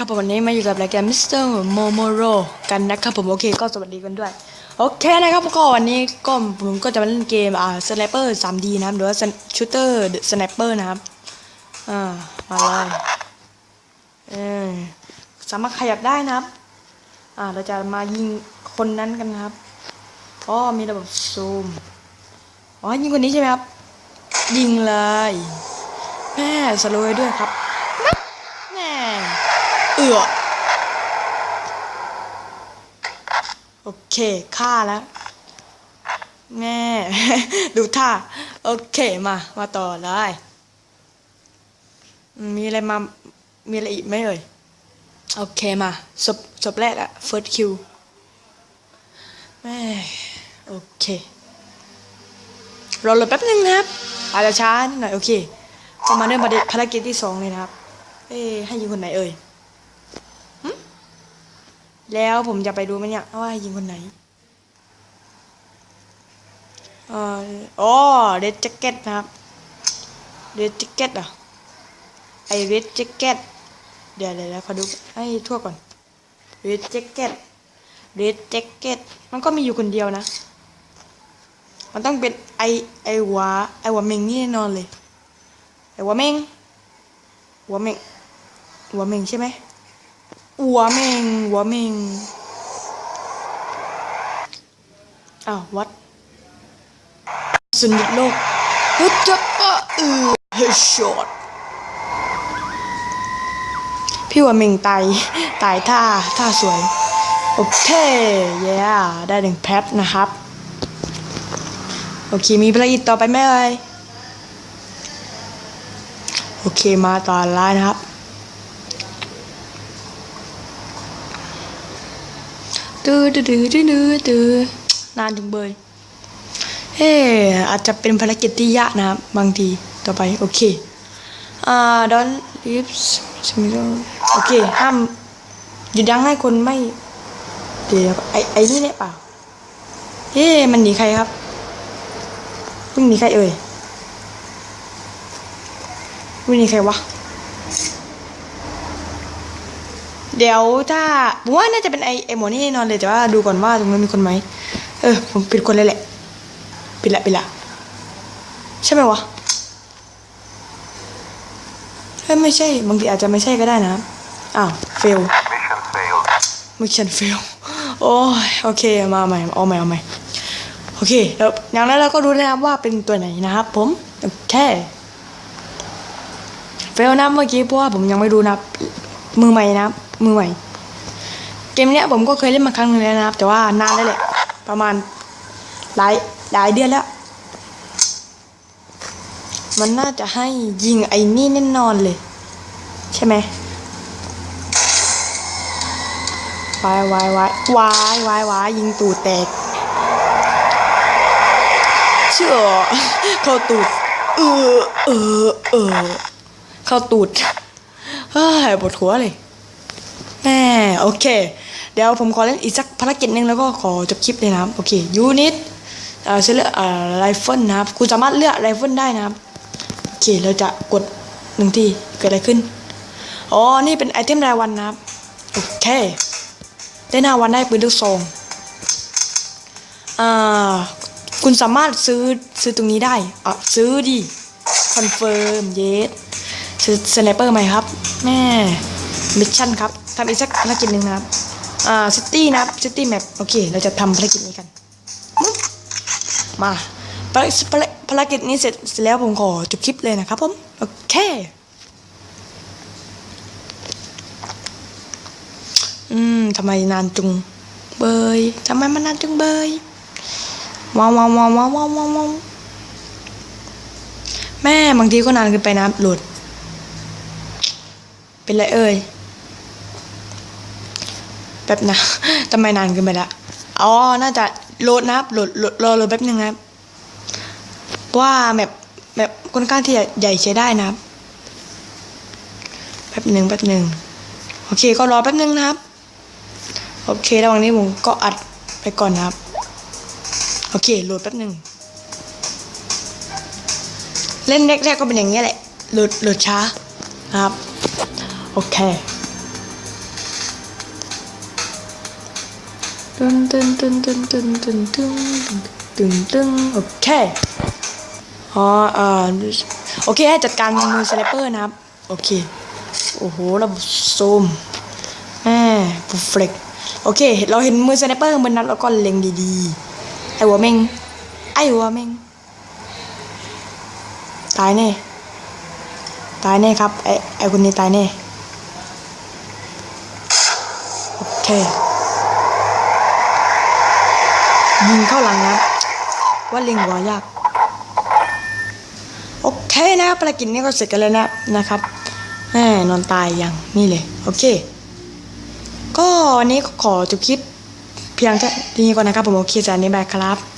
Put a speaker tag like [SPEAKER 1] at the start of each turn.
[SPEAKER 1] นะครับผมวันนี้มาอยู่กับรายการมิสเตอร์โมโมโรกันนะครับผมโอเคก็สวัสดีกันด้วย โอเคนะครับก็วันนี้ก็ผมก็จะมาเล่นเกมอ่าสไนเปอร์ 3D นะครับหรือว่าชูเตอร์สไนเปอร์นะครับอ่ามาเลยเออสามารถขยับได้นะครับ อ่าเราจะมายิงคนนั้นกันนะครับอ๋อมีระบบซูมอ๋อยิงคนนี้ใช่ไหมครับ ยิงเลยแม่สโลว์ด้วยครับ เอือโอเคฆ่าแล้วแม่ดูท่า โอเคมา มาต่อเลย มีอะไรมา มีอะไรอีกไหมเอ่ย โอเคมาศพศพแรกอะ first kill แม่โอเครอรอแป๊บนึงนะครับ อาจจะช้านิดหน่อย โอเคก็มาเริ่มภารกิจที่สองเลยนะครับ เอ๊ะให้ยิงคนไหนเอ่ย แล้วผมจะไปดูไหมเนี่ยว่ายิงคนไหนเอ่ออ๋อเรดแจ็คเก็ตนะครับเรดแจ็คเก็ตอะไอเรดแจ็คเก็ตเดี๋ยวเดี๋ยวเดี๋ยวขอดูให้ทั่วก่อนเรดแจ็คเก็ตเรดแจ็คเก็ตมันก็มีอยู่คนเดียวนะ มันต้องเป็นไอไอหัวไอหัวเมงนี่แน่นอนเลยไอหัวเมงหัวเมงหัวเมงใช่ไหม หัวเมงหัวเมงอ้าววัดสุดยอดโลกฮึดจับปะเออเฮช็อตพี่หัวเมงตายตายท่าท่าสวย โอเคเย้ได้หนึ่งแพทนะครับ โอเค มีภารกิจต่อไปไหมเอ่ยโอเคมาต่อไลน์นะครับ ตื้อตื้อตื้อตื้อตื้อตื้อนานถึงเบยเฮ้อาจจะเป็นภารกิจที่ยากนะครับบางทีต่อไปโอเคอ่า don't leave โอเคห้ามหยุดยั้งให้คนไม่เดี๋ยวไอไอนี่เนี่ยเปล่าเฮ้มันหนีใครครับวิ่งหนีใครเอ่ยวิ่งหนีใครวะ เดี๋ยวถ้าผมว่าน่าจะเป็นไอไอหมอนี่แน่นอนเลยแต่ว่าดูก่อนว่าตรงนั้นมีคนไหมเออ ผมปิดคนเลยแหละปิดละปิดละใช่ไหมวะเฮ้ยไม่ใช่บางทีอาจจะไม่ใช่ก็ได้นะอ้าวเฟล
[SPEAKER 2] Mission failed.
[SPEAKER 1] มิชชั่นเฟลโอ้ยโอเคมาใหม่เอาใหม่เอาใหม่โอเคแล้วอย่างนั้นเราก็รู้แล้วนะครับว่าเป็นตัวไหนนะครับ ผมโอเคเฟลนะเมื่อกี้เพราะว่าผมยังไม่รู้นะครับ มือใหม่นะครับ มือใหม่ เกมเนี้ยผมก็เคยเล่นมาครั้งหนึงแล้วนะครับ แต่ว่านานแล้วแหละ ประมาณหลายหลายเดือนแล้ว มันน่าจะให้ยิงไอ้นี่แน่นอนเลย ใช่ไหมวายวายวายวายวายวายยิงตูดแตก เชื่อ เข้าตูด เออเออเออเข้าตูด เฮ้ยปวดหัวเลยแม่โอเค เดี๋ยวผมขอเล่นอีกสักภารกิจหนึ่งแล้วก็ขอจบคลิปเลยนะครับ โอเคยูนิตเอ่อเลือกเอ่อไรเฟิลนะครับ คุณสามารถเลือกไรเฟิลได้นะครับ โอเค เราจะกดหนึ่งทีเกิดอะไรขึ้น อ๋อ นี่เป็นไอเทมรายวันนะครับ โอเค ได้หน้าวันได้ปืนลูกซองอ่าคุณสามารถซื้อซื้อตรงนี้ได้อะซื้อดิคอนเฟิร์มเยส ซื้อสไนเปอร์ใหม่ครับ แม่มิชชั่นครับทำอีกสักภารกิจหนึ่งนะครับ อ่าซิตี้นะครับซิตี้แมปโอเค เราจะทำภารกิจนี้กัน มาภารภารกิจนี้เสร็จแล้วผมขอจบคลิปเลยนะครับผม โอเคอืมทำไมนานจุงเบยทำไมมันนานจุงเบยว้าวว้าวว้าวว้าวว้าวว้าวว้าวแม่บางทีก็นานเกินไปนะโหลด เป็นไรเอ่ยแป๊บนะทำไมนานเกินไปละอ๋อ น่าจะโหลดนะครับโหลดรอโหลดแป๊บนึงนะครับว่าแบบแบบค่อนข้างที่จะใหญ่ใช้ได้นะครับแป๊บหนึ่งแป๊บหนึ่งโอเค ก็รอแป๊บนึงนะครับ โอเคระหว่างนี้ผมก็อัดไปก่อนนะครับ โอเคโหลดแป๊บหนึ่งเล่นแรกๆก็เป็นอย่างนี้แหละโหลดโหลดช้านะครับ Okay. ตึ้งตึ้งตึ้งตึ้งตึ้งตึ้งตึ้งตึ้งโอเคอ๋ออ่าโอเคให้จัดการมือสไลเปอร์นะครับ โอเค โอ้โหระบบโซมแหมบุฟเฟกโอเค เราเห็นมือสไนเปอร์บนนัดแล้วก็เล็งดีๆ ไอ้หัวเมงไอ้หัวเมงตายแน่ ตายแน่ครับ ไอ้ไอ้คนนี้ตายแน่ ยิงเข้าหลังนะว่าเล็งหัวยาก โอเคนะครับภารกิจนี้ก็เสร็จกันแล้วนะนะครับแหมนอนตายยังนี่เลย โอเค ก็วันนี้ขอจบคลิปเพียงแค่นี้ก่อนนะครับผมโอเคจากนี้บายครับ